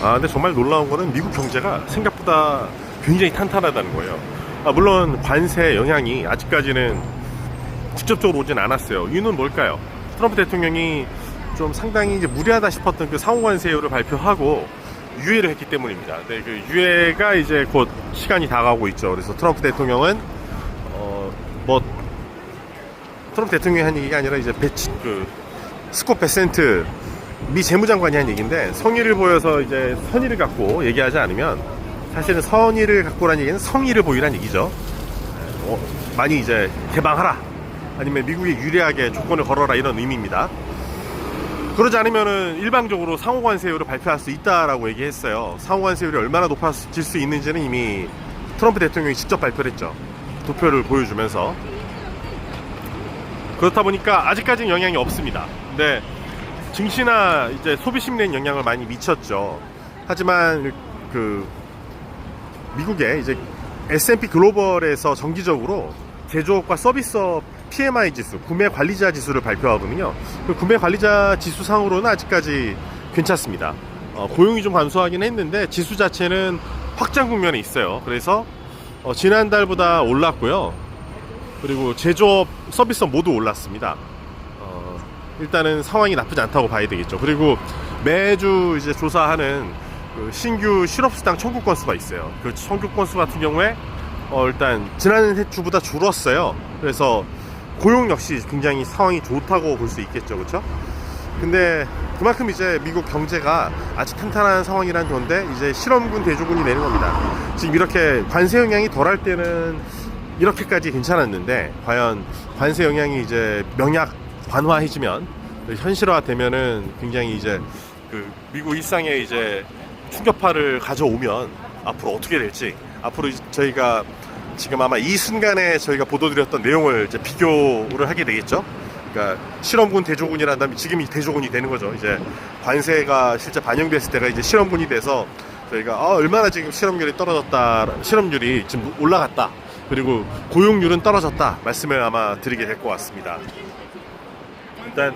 아, 근데 정말 놀라운 거는 미국 경제가 생각보다 굉장히 탄탄하다는 거예요. 아, 물론 관세 영향이 아직까지는 직접적으로 오진 않았어요. 이유는 뭘까요? 트럼프 대통령이 좀 상당히 이제 무리하다 싶었던 그 상호관세율을 발표하고 유예를 했기 때문입니다. 네, 그 유예가 이제 곧 시간이 다가오고 있죠. 그래서 트럼프 대통령은 어, 뭐 트럼프 대통령이 한 얘기가 아니라 이제 배치 그 스콧 베센트 미 재무장관이 한 얘기인데 성의를 보여서 이제 선의를 갖고 얘기하지 않으면 사실은 선의를 갖고라는 얘기는 성의를 보이란 얘기죠. 어, 많이 이제 개방하라 아니면 미국에 유리하게 조건을 걸어라 이런 의미입니다. 그러지 않으면은 일방적으로 상호관세율을 발표할 수 있다라고 얘기했어요. 상호관세율이 얼마나 높아질 수 있는지는 이미 트럼프 대통령이 직접 발표를 했죠. 도표를 보여주면서 그렇다 보니까 아직까지는 영향이 없습니다. 근데 증시나 이제 소비 심리에 영향을 많이 미쳤죠. 하지만 그 미국의 이제 S&P 글로벌에서 정기적으로 제조업과 서비스업 PMI 지수, 구매 관리자 지수를 발표하거든요. 그 구매 관리자 지수 상으로는 아직까지 괜찮습니다. 어, 고용이 좀 감소하긴 했는데 지수 자체는 확장 국면에 있어요. 그래서 어, 지난달보다 올랐고요. 그리고 제조업, 서비스업 모두 올랐습니다. 어, 일단은 상황이 나쁘지 않다고 봐야 되겠죠. 그리고 매주 이제 조사하는 그 신규 실업수당 청구 건수가 있어요. 그 청구 건수 같은 경우에 어, 일단 지난 주보다 줄었어요. 그래서 고용 역시 굉장히 상황이 좋다고 볼 수 있겠죠, 그렇죠? 근데 그만큼 이제 미국 경제가 아직 탄탄한 상황이란 건데 이제 실험군 대조군이 되는 겁니다. 지금 이렇게 관세 영향이 덜할 때는 이렇게까지 괜찮았는데 과연 관세 영향이 이제 명약 관화해지면 현실화 되면은 굉장히 이제 그 미국 일상에 이제 충격파를 가져오면 앞으로 어떻게 될지 앞으로 저희가 지금 아마 이 순간에 저희가 보도드렸던 내용을 이제 비교를 하게 되겠죠. 그러니까 실험군 대조군이란 다음에 지금 이 대조군이 되는 거죠. 이제 관세가 실제 반영됐을 때가 이제 실험군이 돼서 저희가 아, 얼마나 지금 실업률이 떨어졌다, 실업률이 지금 올라갔다. 그리고 고용률은 떨어졌다 말씀을 아마 드리게 될 것 같습니다. 일단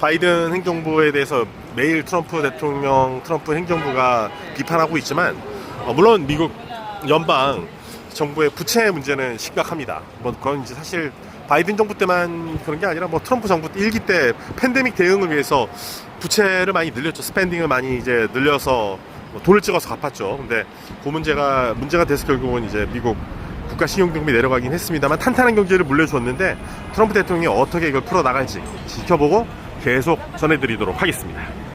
바이든 행정부에 대해서 매일 트럼프 대통령, 트럼프 행정부가 비판하고 있지만 어, 물론 미국 연방 정부의 부채 문제는 심각합니다. 뭐 그건 이제 사실 바이든 정부 때만 그런 게 아니라 뭐 트럼프 정부 일기 때 팬데믹 대응을 위해서 부채를 많이 늘렸죠. 스pen딩을 많이 이제 늘려서 뭐 돈을 찍어서 갚았죠. 근데 그 문제가 문제가 돼서 결국은 이제 미국 국가 신용등급이 내려가긴 했습니다만 탄탄한 경제를 물려줬는데 트럼프 대통령이 어떻게 이걸 풀어 나갈지 지켜보고 계속 전해드리도록 하겠습니다.